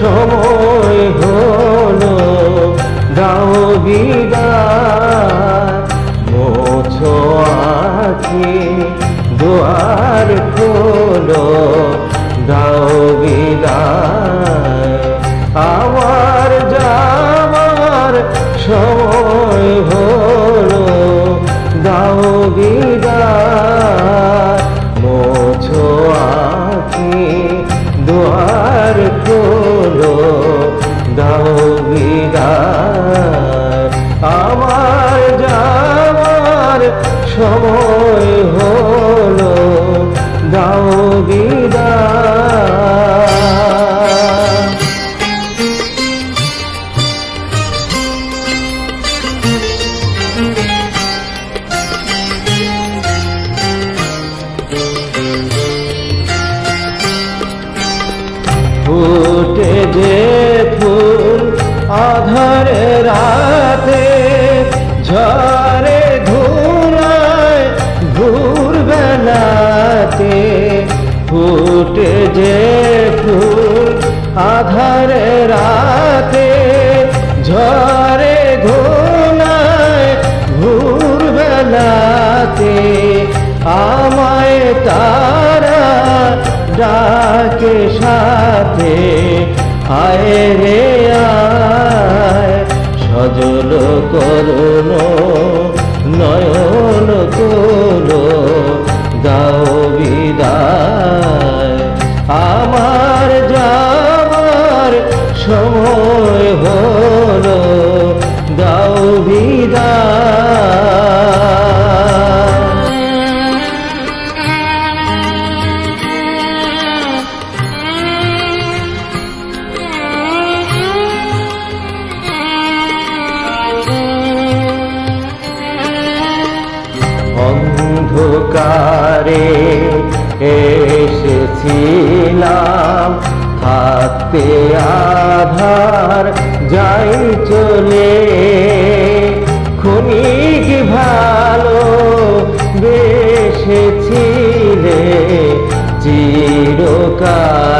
সময় হল দাও বিদা মোছো দুয়ার খোলো দাও বিদা আমার যাওয়ার সময় যে ফুল আধারে রাতে ঝরে ধুলায় ভোর বেলাতে ফুটে যে ফুল আধারে রাতে ঝরে ধুলায় ভোর বেলাতে আমায় তারা ডাকে সাথে। আয় রে আয় সজল করুন নয়ন তোলো দাও বিদায়। অন্ধকারে এসেছিলাম। থাকতে আধার যাই চলে। খুনিক ভালো বেসেছিলে চিরকালে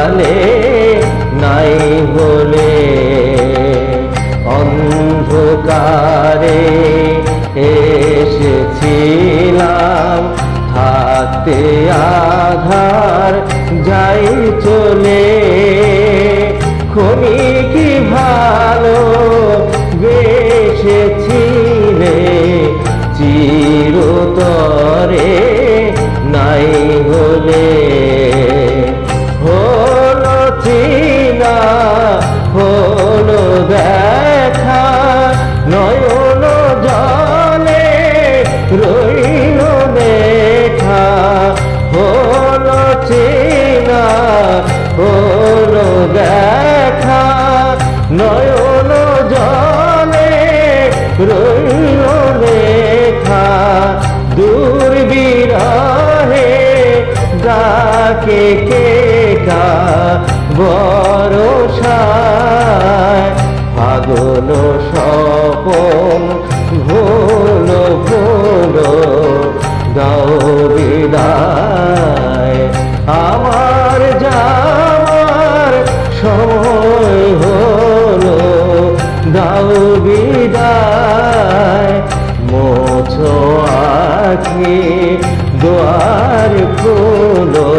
ক্ষণিক ভালো বেসেছিলে চিরতরে নাই বলে হলো চিনা, হলো দেখা, নয়ন জলে রইল দেখা হলো চিনা, হলো দেখা নয়ন জলে রইল লেখা দূর বিরহে ডাকে কে কা বরসায় পাগল স্বপন, ভোল ভোল, দাও বিদায়। দাও বিদায় মোছো আখি দোয়ার খোলো।